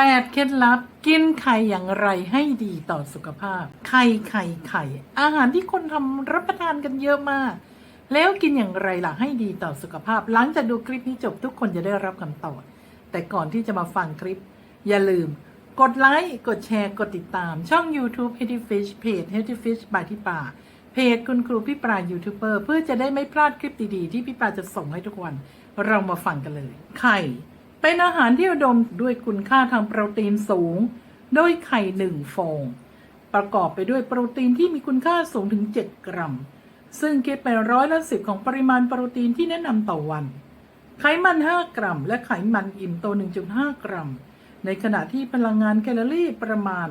8 เคล็ดลับกินไข่อย่างไรให้ดีต่อสุขภาพ ไข่ไข่ไข่ อาหารที่คนทำรับประทานกันเยอะมาก แล้วกินอย่างไรล่ะให้ดีต่อสุขภาพ หลังจากดูคลิปนี้จบทุกคนจะได้รับคำตอบ แต่ก่อนที่จะมาฟังคลิป อย่าลืม กดไลค์กดแชร์กดติดตาม ช่อง YouTube Healthy Fish เพจ Healthy Fish by ที่ป่าเพจคุณครูพี่ปรายูทูบเบอร์เพื่อจะได้ไม่พลาดคลิปดีๆ ที่พี่ปราจะส่งให้ทุกวัน เรามาฟังกันเลย ไข่ เป็นอาหารที่อุดมด้วยคุณค่าทางโปรตีนสูง โดยไข่หนึ่งฟอง ประกอบไปด้วยโปรตีนที่มีคุณค่าสูงถึง 7 กรัม ซึ่งคิดเป็นร้อยละสิบของปริมาณโปรตีนที่แนะนำต่อวัน ไขมัน 5 กรัม และไขมันอิ่มโต 1.5 กรัม ในขณะที่พลังงานแคลอรี่ประมาณ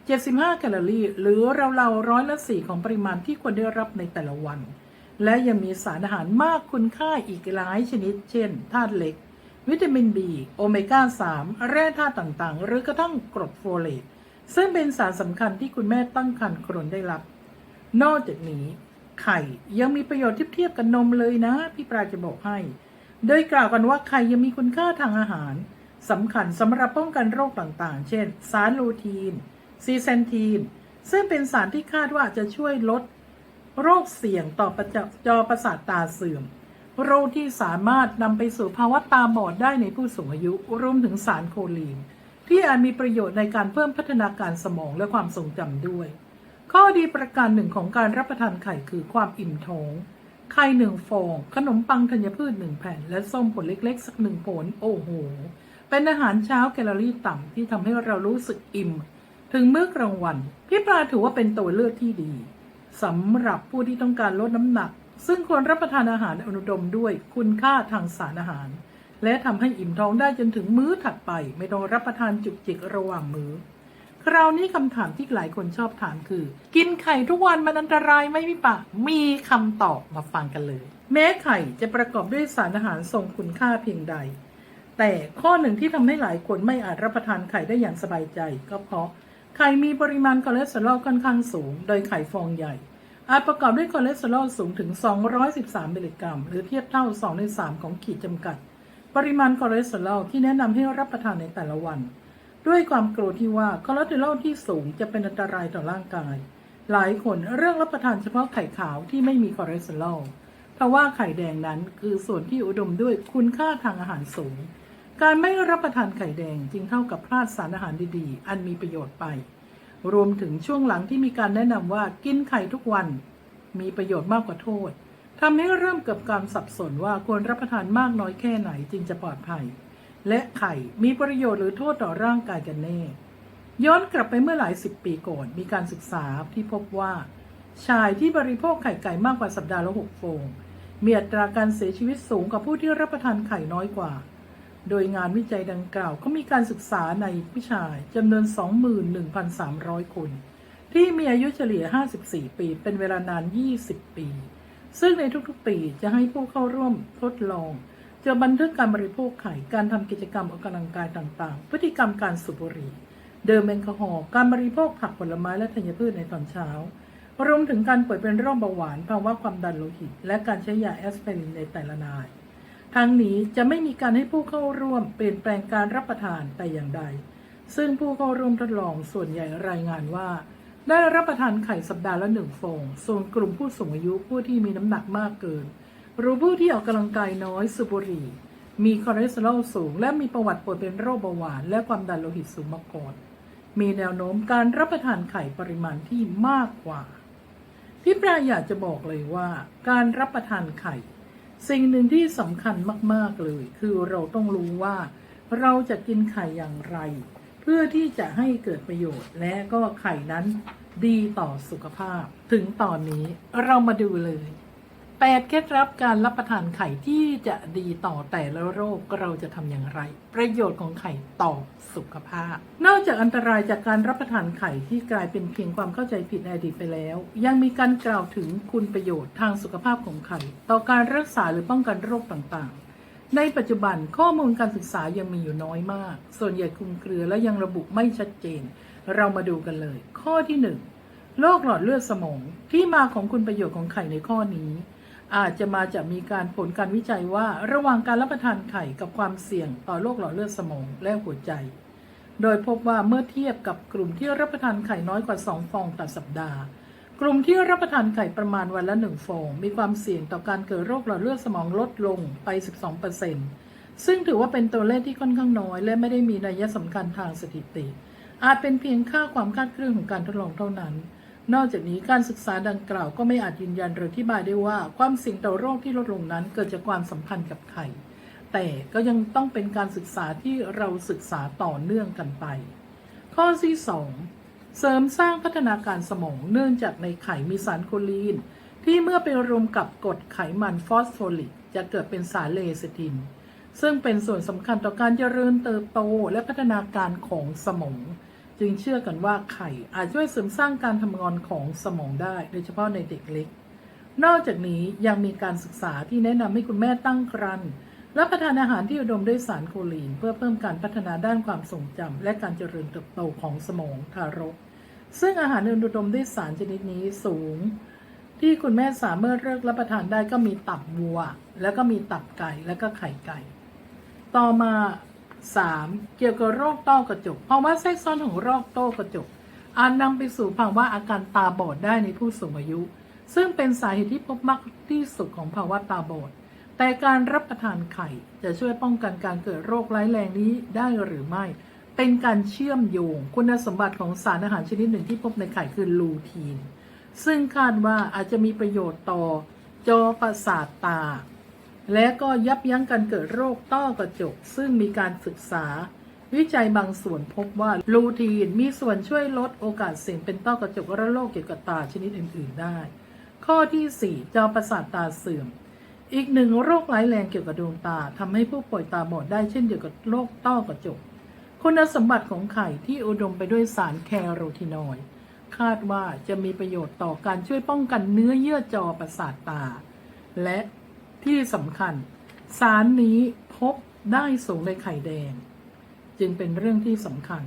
75 แคลอรี่ หรือราวๆร้อยละสี่ของปริมาณที่ควรได้รับในแต่ละวัน และยังมีสารอาหารมากคุณค่าอีกหลายชนิด เช่นธาตุเหล็ก วิตามิน B โอเมก้า 3 แร่ธาตุต่างๆ หรือกระทั่งกรดโฟเลตซึ่งเป็นสารสำคัญที่คุณแม่ตั้งครรภ์ควรได้รับ นอกจากนี้ ไข่ยังมีประโยชน์ที่เทียบกับนมเลยนะ พี่ปราจะบอกให้ โดยกล่าวกันว่าไข่ยังมีคุณค่าทางอาหารสำคัญสำหรับป้องกันโรคต่างๆ เช่น สารลูทีน ซีเซนทีน ซึ่งเป็นสารที่คาดว่าจะช่วยลด โรคเสี่ยงต่อประจอประสาทตาเสื่อม โรคที่สามารถนำไปสู่ภาวะตาบอดได้ในผู้สูงอายุ รวมถึงสารโคลีน ที่อาจมีประโยชน์ในการเพิ่มพัฒนาการสมองและความทรงจำด้วย ข้อดีประการหนึ่งของการรับประทานไข่คือความอิ่มท้อง ไข่หนึ่งฟอง ขนมปังธัญพืชหนึ่งแผ่น และส้มผลเล็กๆ สักหนึ่งผล โอ้โห เป็นอาหารเช้าแคลอรี่ต่ำที่ทำให้เรารู้สึกอิ่ม ถึงมื้อกลางวัน พี่ปลาถือว่าเป็นตัวเลือกที่ดีสำหรับผู้ที่ต้องการลดน้ำหนัก ซึ่งควรรับประทานอาหารอุดมด้วยคุณค่าทางสารอาหาร และทำให้อิ่มท้องได้จนถึงมื้อถัดไป ไม่ต้องรับประทานจุกจิกระหว่างมื้อ คราวนี้คำถามที่หลายคนชอบถามคือ กินไข่ทุกวันมันอันตรายไหมพี่ปะมีคำตอบมาฟังกันเลย แม้ไข่จะประกอบด้วยสารอาหารทรงคุณค่าเพียงใด แต่ข้อหนึ่งที่ทำให้หลายคนไม่อาจรับประทานไข่ได้อย่างสบายใจ ก็เพราะไข่มีปริมาณคอเลสเตอรอลค่อนข้างสูง โดยไข่ฟองใหญ่ อาจประกอบด้วยคอเลสเตอรอลสูงถึง 213 มิลลิกรัม หรือเทียบเท่า 2 ใน 3 ของขีดจำกัด ปริมาณคอเลสเตอรอลที่แนะนำให้รับประทานในแต่ละวัน ด้วยความกลัวที่ว่าคอเลสเตอรอลที่สูงจะเป็นอันตรายต่อร่างกาย หลายคนเลือกรับประทานเฉพาะไข่ขาวที่ไม่มีคอเลสเตอรอลเพราะว่าไข่แดงนั้นคือส่วนที่อุดมด้วยคุณค่าทางอาหารสูง การไม่รับประทานไข่แดงจึงเท่ากับพลาดสารอาหารดีๆ อันมีประโยชน์ไป รวมถึงช่วงหลังที่มีการแนะนำว่ากินไข่ทุกวัน มีประโยชน์มากกว่าโทษทำให้เริ่มเกิดการสับสนว่าควรรับประทานมากน้อยแค่ไหนจึงจะปลอดภัย และไข่มีประโยชน์หรือโทษต่อร่างกายกันแน่ ย้อนกลับไปเมื่อหลายสิบปีก่อนมีการศึกษาที่พบว่า ชายที่บริโภคไข่ไก่มากกว่าสัปดาห์ละหกฟองมีอัตราการเสียชีวิตสูงกว่าผู้ที่รับประทานไข่น้อยกว่า โดยงานวิจัยดังกล่าวก็มีการศึกษาในผู้ชายจำนวน 21,300 คน ที่มีอายุเฉลี่ย 54 ปี เป็นเวลานาน 20 ปี ซึ่งในทุกๆ ปีจะให้ผู้เข้าร่วมทดลอง จะบันทึกการบริโภคไข่ การทำกิจกรรมออกกำลังกายต่างๆ พฤติกรรมการสูบบุหรี่ดื่มแอลกอฮอล์การบริโภคผักผลไม้และธัญพืชในตอนเช้ารวมถึงการป่วยเป็นโรคเบาหวานภาวะความดันโลหิต และการใช้ยาแอสไพรินในแต่ละนาย ทั้งนี้จะไม่มีการให้ผู้เข้าร่วมเปลี่ยนแปลงการรับประทานแต่อย่างใด ซึ่งผู้เข้าร่วมทดลองส่วนใหญ่รายงานว่า ได้รับประทานไข่สัปดาห์ละหนึ่งฟอง ส่วนกลุ่มผู้สูงอายุผู้ที่มีน้ำหนักมากเกิน หรือผู้ที่ออกกำลังกายน้อยสูบบุหรี่มีคอเลสเตอรอลสูง และมีประวัติป่วยเป็นโรคเบาหวาน และความดันโลหิตสูงมาก่อน มีแนวโน้มการรับประทานไข่ปริมาณที่มากกว่าพี่ปลาอยากจะบอกเลยว่า การรับประทานไข่ สิ่งหนึ่งที่สำคัญมาก ๆ เลย คือเราต้องรู้ว่า เราจะกินไข่อย่างไร เพื่อที่จะให้เกิดประโยชน์ และก็ไข่นั้นดีต่อสุขภาพ ถึงตอนนี้เรามาดูเลย 8เคล็ดลับการรับประทานไข่ที่จะดีต่อแต่ละโรคเราจะทำอย่างไร ประโยชน์ของไข่ต่อสุขภาพ นอกจากอันตรายจากการรับประทานไข่ที่กลายเป็นเพียงความเข้าใจผิดในอดีตไปแล้ว ยังมีการกล่าวถึงคุณประโยชน์ทางสุขภาพของไข่ ต่อการรักษาหรือป้องกันโรคต่างๆ ในปัจจุบันข้อมูลการศึกษายังมีอยู่น้อยมาก ส่วนใหญ่คลุมเครือและยังระบุไม่ชัดเจน เรามาดูกันเลย ข้อที่หนึ่งโรคหลอดเลือดสมองที่มาของคุณประโยชน์ของไข่ในข้อนี้ อาจจะมาจากมีการผลการวิจัยว่า ระหว่างการรับประทานไข่กับความเสี่ยงต่อโรคหลอดเลือดสมองและหัวใจ โดยพบว่าเมื่อเทียบกับกลุ่มที่รับประทานไข่น้อยกว่า 2 ฟองต่อสัปดาห์ กลุ่มที่รับประทานไข่ประมาณวันละ 1 ฟอง มีความเสี่ยงต่อการเกิดโรคหลอดเลือดสมองลดลงไป 12%ซึ่งถือว่าเป็นตัวเลขที่ค่อนข้างน้อย และไม่ได้มีนัยสำคัญทางสถิติ อาจเป็นเพียงค่าความคาดเคลื่อนของการทดลองเท่านั้น นอกจากนี้การศึกษาดังกล่าวก็ไม่อาจยืนยันหรืออธิบายได้ว่าความเสี่ยงต่อโรคที่ลดลงนั้นเกิดจากความสัมพันธ์กับไข่ แต่ก็ยังต้องเป็นการศึกษาที่เราศึกษาต่อเนื่องกันไป ข้อที่ 2 เสริมสร้างพัฒนาการสมองเนื่องจากในไข่มีสารโคลีน ที่เมื่อไปรวมกับกรดไขมันฟอสโฟลิก จะเกิดเป็นสารเลซิติน ซึ่งเป็นส่วนสำคัญต่อการเจริญเติบโตและพัฒนาการของสมอง จึงเชื่อกันว่าไข่อาจช่วยเสริมสร้างการทำงานของสมองได้โดยเฉพาะในเด็กเล็ก นอกจากนี้ยังมีการศึกษาที่แนะนำให้คุณแม่ตั้งครรภ์รับประทานอาหารที่อุดมด้วยสารโคลีน เพื่อเพิ่มการพัฒนาด้านความทรงจำและการเจริญเติบโตของสมองทารก ซึ่งอาหารอื่นอุดมด้วยสารชนิดนี้สูง ที่คุณแม่สามารถเลือกรับประทานได้ก็มีตับวัว แล้วก็มีตับไก่ และก็ไข่ไก่ ต่อมา 3. เกี่ยวกับโรคต้อกระจกภาวะแทรกซ้อนของโรคต้อกระจก อาจนำไปสู่ภาวะอาการตาบอดได้ในผู้สูงอายุ ซึ่งเป็นสาเหตุที่พบมากที่สุดของภาวะตาบอด แต่การรับประทานไข่จะช่วยป้องกันการเกิดโรคร้ายแรงนี้ได้หรือไม่ เป็นการเชื่อมโยงคุณสมบัติของสารอาหารชนิดหนึ่งที่พบในไข่คือลูทีน ซึ่งคาดว่าอาจจะมีประโยชน์ต่อจอประสาทตา และก็ยับยั้งการเกิดโรคต้อกระจก ซึ่งมีการศึกษา วิจัยบางส่วนพบว่าลูทีนมีส่วนช่วยลดโอกาสเสี่ยงเป็นต้อกระจกและโรคเกี่ยวกับตาชนิดอื่น ๆ ได้ ข้อที่ 4 จอประสาทตาเสื่อม อีกหนึ่งโรคร้ายแรงเกี่ยวกับดวงตาทำให้ผู้ป่วยตาบอดได้เช่นเดียวกับโรคต้อกระจก คุณสมบัติของไข่ที่อุดมไปด้วยสารแคโรทีนอยด์คาดว่าจะมีประโยชน์ต่อการช่วยป้องกันเนื้อเยื่อจอประสาทตา และ ที่สำคัญ สารนี้พบได้สูงในไข่แดง จึงเป็นเรื่องที่สำคัญ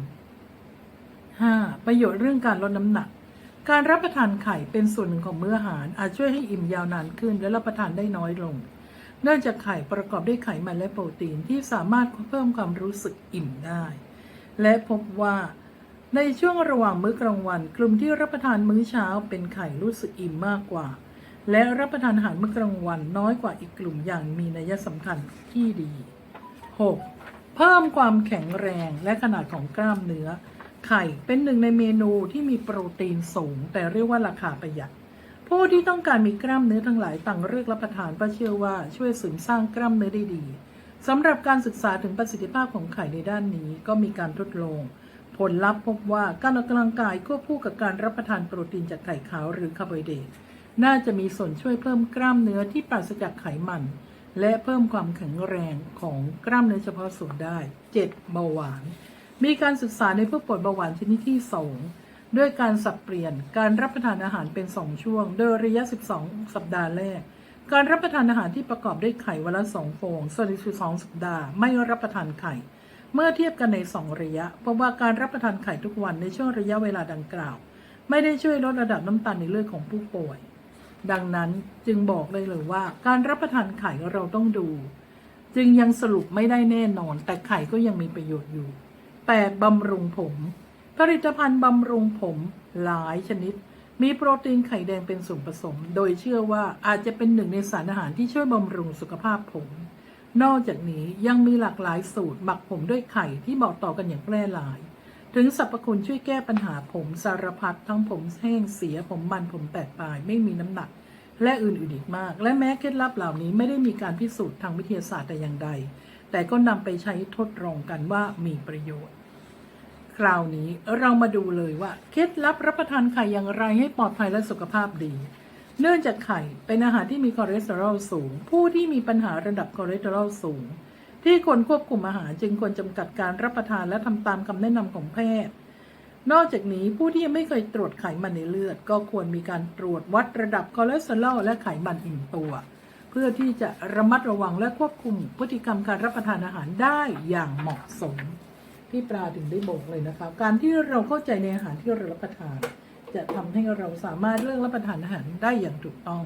5. ประโยชน์เรื่องการลดน้ำหนัก การรับประทานไข่เป็นส่วนหนึ่งของมื้ออาหาร อาจช่วยให้อิ่มยาวนานขึ้น และรับประทานได้น้อยลงเนื่องจากไข่ประกอบด้วยไขมันและโปรตีนที่สามารถเพิ่มความรู้สึกอิ่มได้ และพบว่า ในช่วงระหว่างมื้อกลางวัน กลุ่มที่รับประทานมื้อเช้าเป็นไข่รู้สึกอิ่มมากกว่า และรับประทานอาหารมื้อกลางวันน้อยกว่าอีกกลุ่มอย่างมีนัยสำคัญที่ดี 6. เพิ่มความแข็งแรงและขนาดของกล้ามเนื้อ ไข่เป็นหนึ่งในเมนูที่มีโปรตีนสูง แต่เรียกว่าราคาประหยัด ผู้ที่ต้องการมีกล้ามเนื้อทั้งหลายต่างเลือกรับประทานเพราะเชื่อว่าช่วยเสริมสร้างกล้ามเนื้อได้ดีสำหรับการศึกษาถึงประสิทธิภาพของไข่ในด้านนี้ก็มีการทดลองผลลัพธ์พบว่าการออกกำลังกายควบคู่กับการรับประทานโปรตีนจากไข่ขาวหรือคาร์โบไฮเดรต น่าจะมีส่วนช่วยเพิ่มกล้ามเนื้อที่ปราศจากไขมัน และเพิ่มความแข็งแรงของกล้ามเนื้อเฉพาะส่วนได้ 7. เบาหวาน มีการศึกษาในผู้ป่วยเบาหวานชนิดที่สองด้วยการสับเปลี่ยนการรับประทานอาหารเป็น 2 ช่วง โดยระยะ 12 สัปดาห์แรก การรับประทานอาหารที่ประกอบด้วยไข่วันละ2ฟองส่วนอีก12 สัปดาห์ไม่รับประทานไข่เมื่อเทียบกันใน 2 ระยะพบว่าการรับประทานไข่ทุกวันในช่วงระยะเวลาดังกล่าว ไม่ได้ช่วยลดระดับน้ำตาลในเลือดของผู้ป่วย ดังนั้นจึงบอกเลยเลยว่า การรับประทานไข่เราต้องดู จึงยังสรุปไม่ได้แน่นอน แต่ไข่ก็ยังมีประโยชน์อยู่ 8. บำรุงผม ผลิตภัณฑ์บำรุงผมหลายชนิด มีโปรตีนไข่แดงเป็นส่วนผสม โดยเชื่อว่าอาจจะเป็นหนึ่งในสารอาหารที่ช่วยบำรุงสุขภาพผม นอกจากนี้ยังมีหลากหลายสูตรหมักผมด้วยไข่ที่บอกต่อกันอย่างแพร่หลาย ถึงสรรพคุณช่วยแก้ปัญหาผมสารพัดทั้งผมแห้งเสียผมมันผมแตกปลาย ไม่มีน้ำหนัก และอื่นๆอีกมาก และแม้เคล็ดลับเหล่านี้ไม่ได้มีการพิสูจน์ทางวิทยาศาสตร์แต่อย่างใด แต่ก็นำไปใช้ทดลองกันว่ามีประโยชน์ คราวนี้เรามาดูเลยว่าเคล็ดลับรับประทานไข่อย่างไรให้ปลอดภัยและสุขภาพดี เนื่องจากไข่เป็นอาหารที่มีคอเลสเตอรอลสูง ผู้ที่มีปัญหาระดับคอเลสเตอรอลสูง ที่ควรควบคุมอาหารจึงควรจำกัดการรับประทานและทำตามคำแนะนำของแพทย์ นอกจากนี้ผู้ที่ยังไม่เคยตรวจไขมันในเลือด ก็ควรมีการตรวจวัดระดับคอเลสเตอรอลและไขมันอิ่มตัว เพื่อที่จะระมัดระวังและควบคุมพฤติกรรมการรับประทานอาหารได้อย่างเหมาะสม พี่ปลาถึงได้บอกเลยนะคะ การที่เราเข้าใจในอาหารที่เรารับประทาน จะทำให้เราสามารถเลือกรับประทานอาหารได้อย่างถูกต้อง